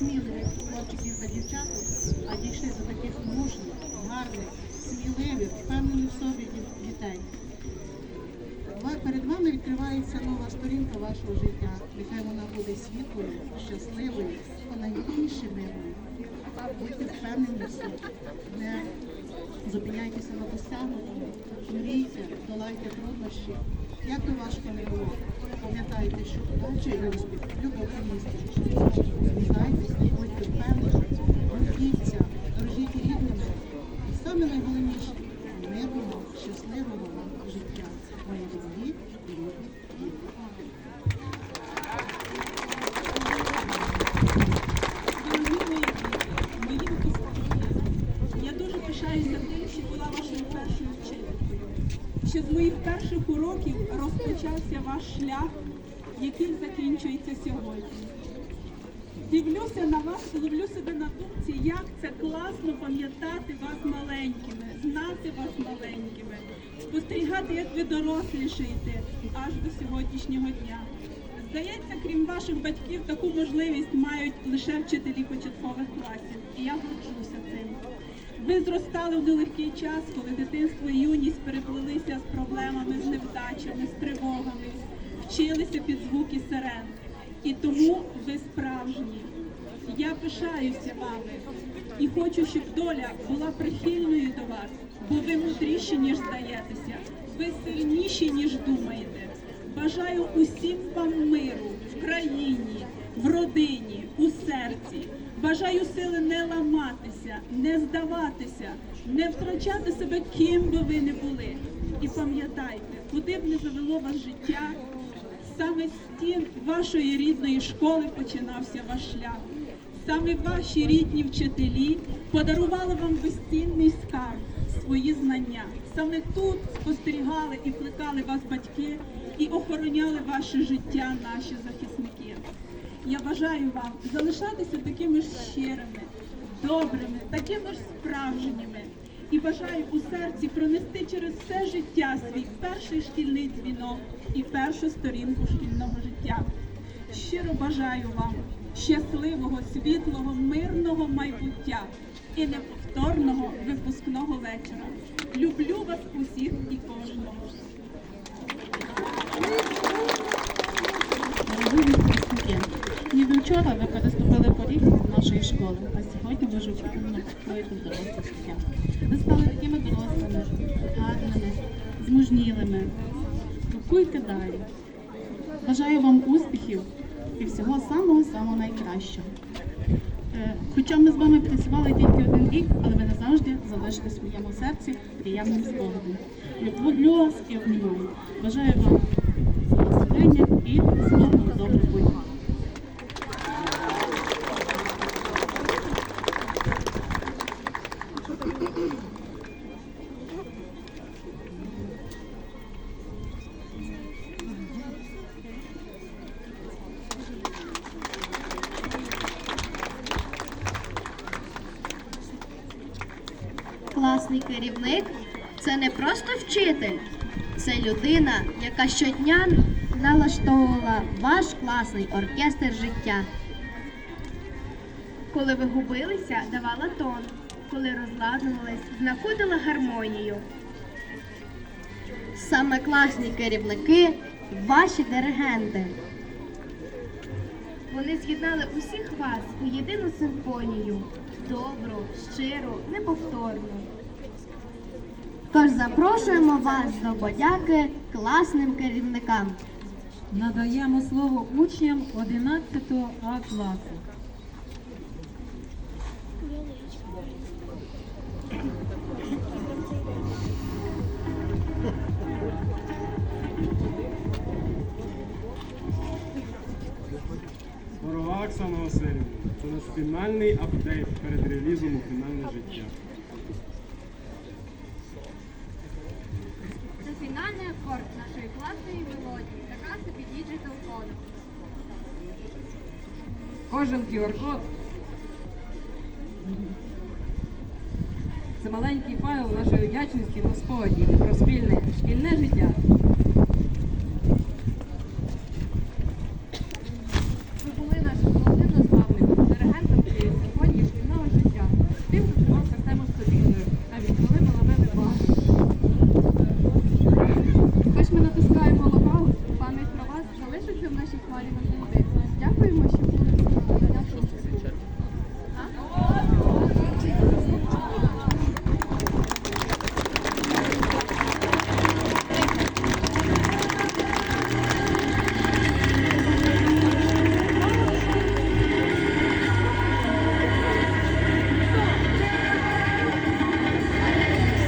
несміливих хлопчиків та дівчаток, а дійшли до таких мужніх, гарних, сміливих, впевнених в собі дітей. Перед вами відкривається нова сторінка вашого життя. Нехай вона буде світлою, щасливою, а найбільше мирною. Будьте впевнені в собі. Не зупиняйтеся на досягнутому, мрійте, долайте труднощі. Як би важко не було, пам'ятайте, що удача і успіх любов місті. Усміхайтеся, будьте впевнені, гордіться, дорожіть рідними. І саме найголовніше мирного, щасливого життя. Мої дорогі, діти, мої випускники, я дуже пишаюся тим, що була вашою першою вчителькою, що з моїх перших уроків розпочався ваш шлях, який закінчується сьогодні. Дивлюся на вас ловлю себе на думці, як це класно пам'ятати вас маленькими, знати вас маленькими, спостерігати, як ви дорослішаєте аж до сьогоднішнього дня. Здається, крім ваших батьків, таку можливість мають лише вчителі початкових класів. І я горджуся цим. Ви зростали в нелегкий час, коли дитинство і юність переплилися з проблемами, з невдачами, з тривогами, вчилися під звуки сирен. І тому ви справжні. Я пишаюся вами і хочу, щоб доля була прихильною до вас, бо ви мудріші, ніж здаєтеся, ви сильніші, ніж думаєте. Бажаю усім вам миру в країні, в родині, у серці. Бажаю сили не ламатися, не здаватися, не втрачати себе, ким би ви не були. І пам'ятайте, куди б не завело вас життя, саме стін вашої рідної школи починався ваш шлях. Саме ваші рідні вчителі подарували вам безцінний скарб, свої знання. Саме тут спостерігали і плекали вас батьки і охороняли ваше життя наші захисники. Я бажаю вам залишатися такими ж щирими, добрими, такими ж справжніми. І бажаю у серці пронести через все життя свій перший шкільний дзвінок і першу сторінку шкільного життя. Щиро бажаю вам щасливого, світлого, мирного майбуття і неповторного випускного вечора. Люблю вас усіх і кожного. Дорогі ніби вчора ви переступили поріг нашої школи, а сьогодні ви вже в доросле життя. Ви стали такими дорослими, гарними, змужнілими. Крокуйте далі. Бажаю вам успіхів і всього самого-самого найкращого. Е, Хоча ми з вами працювали тільки один рік, але ви назавжди залишите в своєму серці приємним спогадом. Люблю вас і обнімаю. Бажаю вам вчитель, це людина, яка щодня налаштовувала ваш класний оркестр життя. Коли ви губилися, давала тон, коли розладнувались, знаходила гармонію. Саме класні керівники ваші диригенти. Вони з'єднали усіх вас у єдину симфонію, добру, щиру, неповторну. Тож запрошуємо вас до подяки класним керівникам. Надаємо слово учням 11 А класу. Дорога Оксана Васильівна, це наш фінальний апдейт перед релізом у фінальне життя. Кожен QR-код це маленький файл нашої вдячності на спогаді про спільне шкільне життя.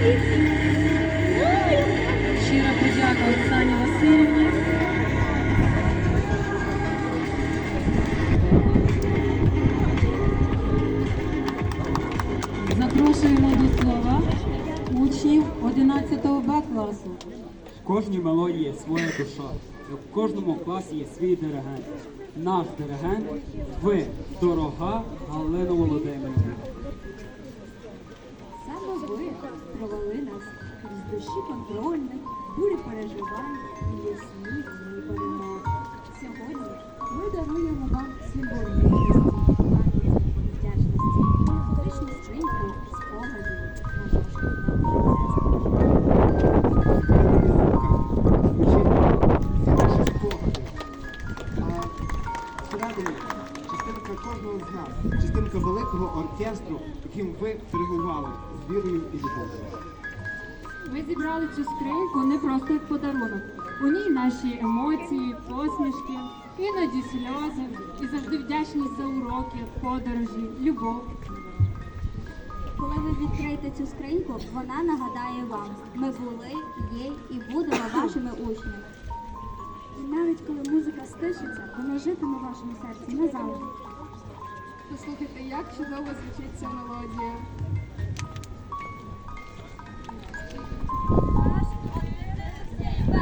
Щира подяка Оксані Васильівні. Запрошуємо до слова учнів 11 Б класу. В кожній мелодії є своя душа, і в кожному класі є свій диригент. Наш диригент ви, дорога Галина Володимирівна. Провели нас з душі контрольних, бурі переживань і ясні дні перемог. Сьогодні ми даруємо вам символ єдності, пам'яті, вдячності, музичну скриньку спогадів нашого шкільного кожного з нас, частинка великого оркестру, яким ви диригували з вірою і любов'ю. Ми зібрали цю скриньку не просто як подарунок. У ній наші емоції, посмішки, іноді сльози і завжди вдячність за уроки, подорожі, любов. Коли ви відкриєте цю скриньку, вона нагадає вам, ми були, є і будемо вашими учнями. І навіть коли музика стишиться, вона житиме в вашому серці назавжди. Послухайте, як чудово звучить ця мелодія.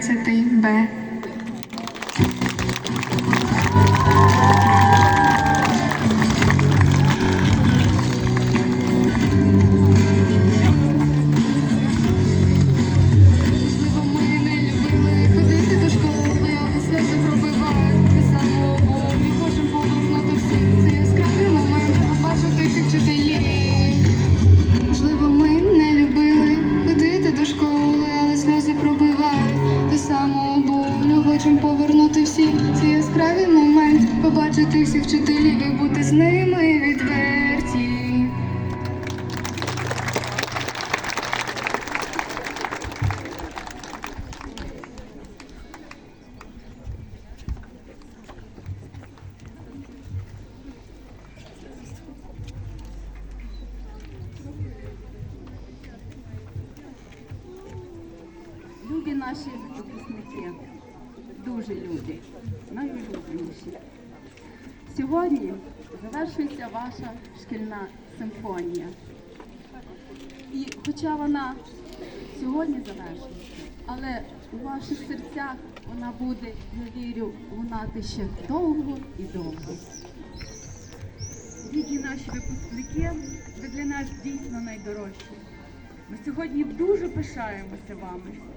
11 Б. наші випускники, дуже любі, найулюбленіші. Сьогодні завершується ваша шкільна симфонія. І хоча вона сьогодні завершується, але у ваших серцях вона буде, я вірю, лунати ще довго і довго. Діти наші випускники, ви для нас дійсно найдорожчі. Ми сьогодні дуже пишаємося вами.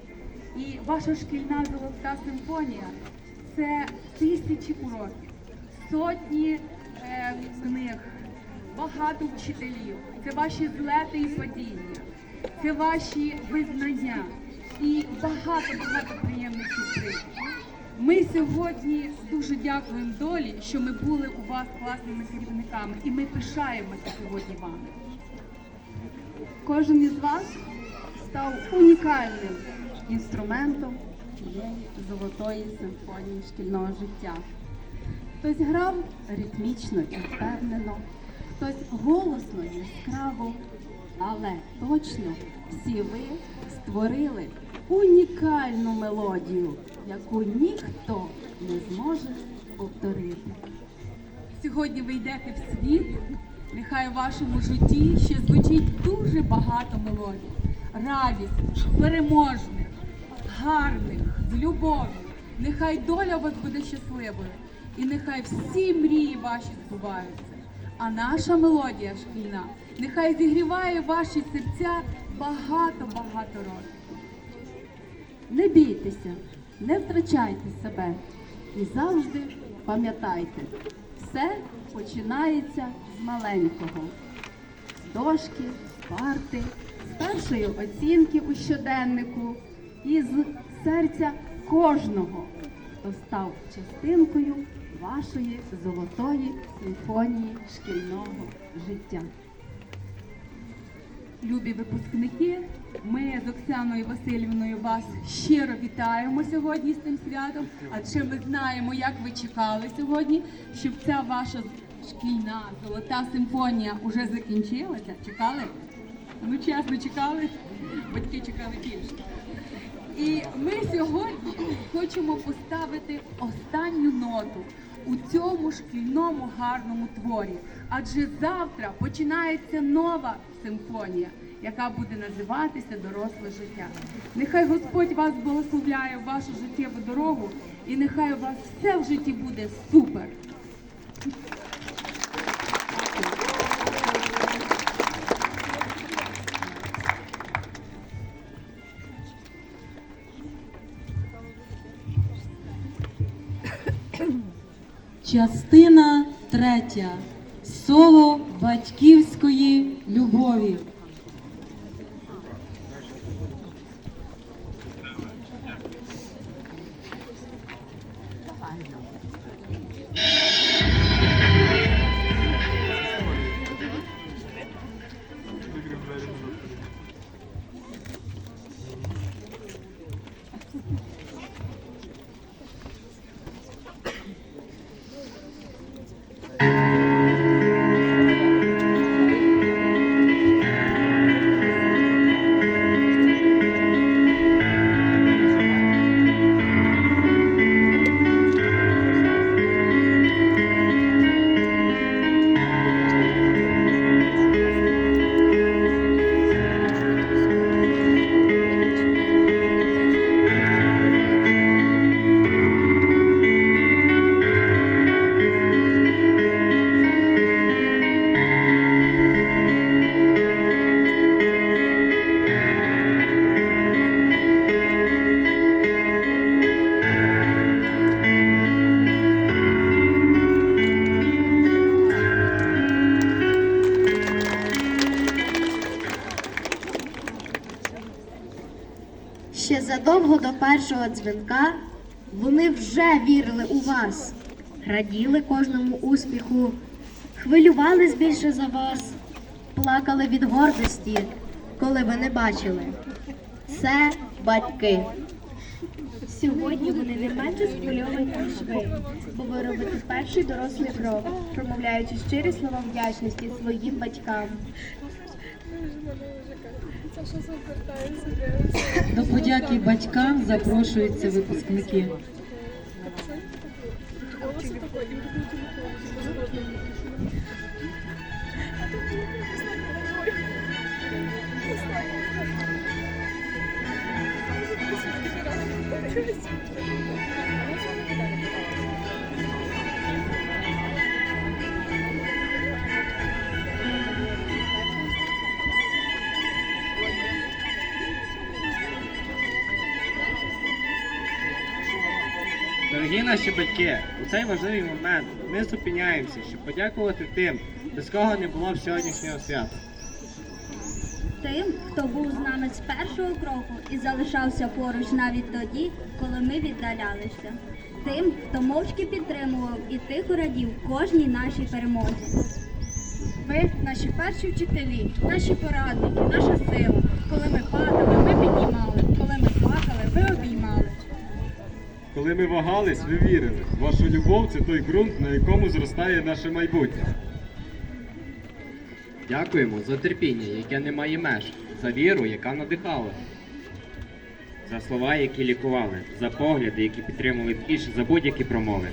І ваша шкільна золота симфонія це тисячі уроків, сотні е, книг, багато вчителів, це ваші злети і падіння, це ваші визнання і багато-багато приємних сюрпризів. Ми сьогодні дуже дякуємо долі, що ми були у вас класними керівниками, і ми пишаємося сьогодні вами. Кожен із вас став унікальним інструментом цієї золотої симфонії шкільного життя. Хтось грав ритмічно і впевнено, хтось голосно і яскраво, але точно всі ви створили унікальну мелодію, яку ніхто не зможе повторити. Сьогодні ви йдете в світ, нехай у вашому житті ще звучить дуже багато мелодій. Радість, переможних, гарних, з любов'ю. Нехай доля вас буде щасливою, і нехай всі мрії ваші збуваються. А наша мелодія шкільна нехай зігріває ваші серця багато-багато років. Не бійтеся, не втрачайте себе і завжди пам'ятайте, все починається з маленького, дошки, парти, з першої оцінки у щоденнику і з серця кожного, хто став частинкою вашої золотої симфонії шкільного життя. Любі випускники, ми з Оксаною Васильівною вас щиро вітаємо сьогодні з цим святом, адже ми знаємо, як ви чекали сьогодні, щоб ця ваша шкільна золота симфонія уже закінчилася. Чекали? Ну чесно, чекали? Батьки чекали більше. І ми сьогодні хочемо поставити останню ноту у цьому шкільному гарному творі. Адже завтра починається нова симфонія, яка буде називатися Доросле життя. Нехай Господь вас благословляє в вашу життєву дорогу, і нехай у вас все в житті буде супер. Частина третя. Соло батьківської любові. Першого дзвінка вони вже вірили у вас, раділи кожному успіху, хвилювались більше за вас, плакали від гордості, коли ви не бачили. Це батьки. Сьогодні вони не менше схвильовані, ніж ви, бо ви робите перший дорослий крок, промовляючи щирі слова вдячності своїм батькам. До подяки батькам запрошуються випускники. Дорогі наші батьки, у цей важливий момент ми зупиняємося, щоб подякувати тим, без кого не було б сьогоднішнього свята. Тим, хто був з нами з першого кроку і залишався поруч навіть тоді, коли ми віддалялися. Тим, хто мовчки підтримував і тихо радів кожній нашій перемозі. Ви наші перші вчителі, наші порадники, наша сила. Коли ми падали, ми піднімали. Коли ми плакали, ви обіймали. Коли ми вагались, ви вірили. Ваша любов це той ґрунт, на якому зростає наше майбутнє. Дякуємо за терпіння, яке не має меж, за віру, яка надихала, за слова, які лікували, за погляди, які підтримували більше за будь-які промови.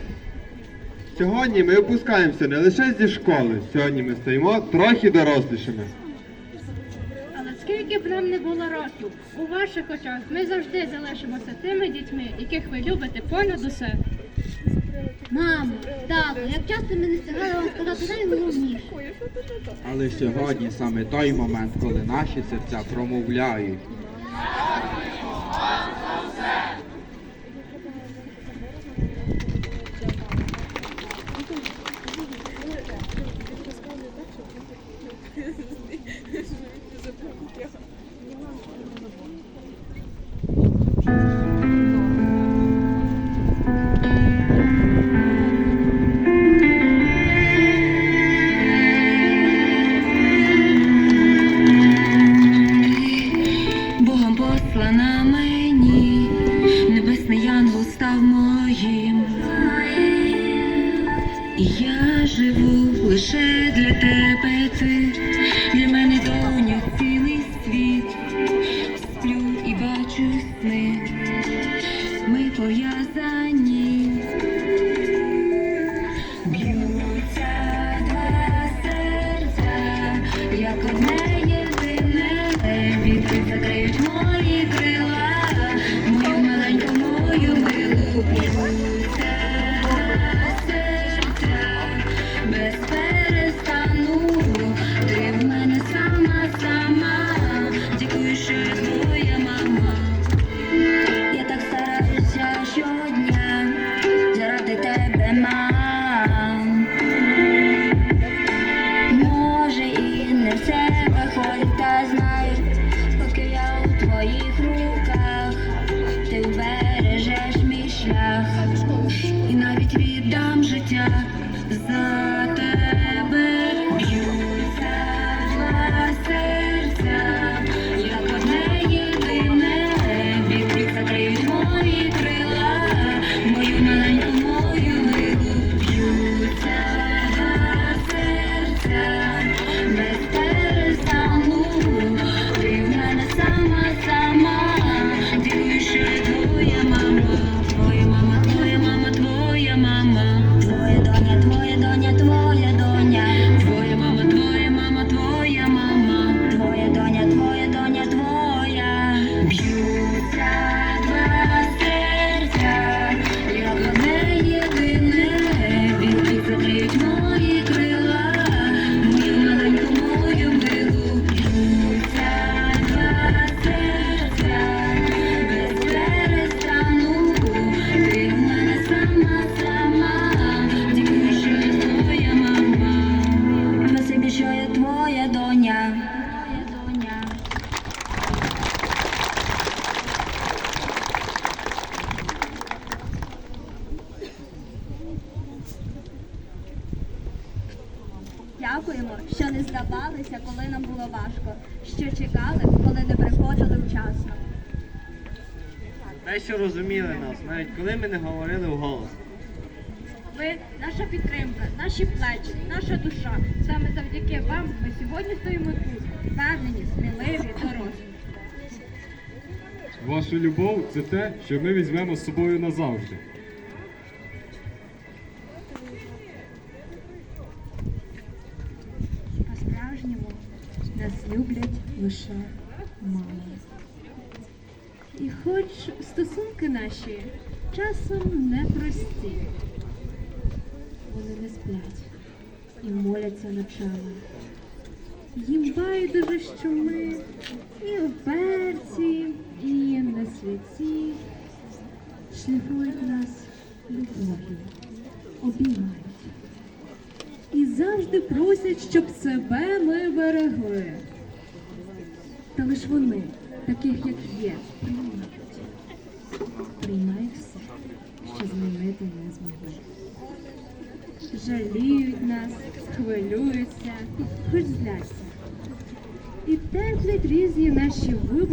Сьогодні ми опускаємося не лише зі школи, сьогодні ми стоїмо трохи дорослішими. Б нам не було років, у ваших очах ми завжди залишимося тими дітьми, яких ви любите понад усе. Мамо, тато, як часто ми не встигали вам сказати найголовніше. Але сьогодні саме той момент, коли наші серця промовляють. Те, що розуміли нас, навіть коли ми не говорили вголос. Ви наша підтримка, наші плечі, наша душа. Саме завдяки вам ми сьогодні стоїмо тут, впевнені, сміливі, дорослі. Ваша любов це те, що ми візьмемо з собою назавжди. По-справжньому нас люблять лише мами. І хоч стосунки наші часом непрості, вони не сплять і моляться ночами. Їм байдуже, що ми і вперці, і на святі шліфують нас любов'ю, обіймають і завжди просять, щоб себе ми берегли. Та лиш вони, таких як є. Приймають все, що змінити не змогли. Жаліють нас, хвилюються, хоч зляться. І теплять різні наші вибори.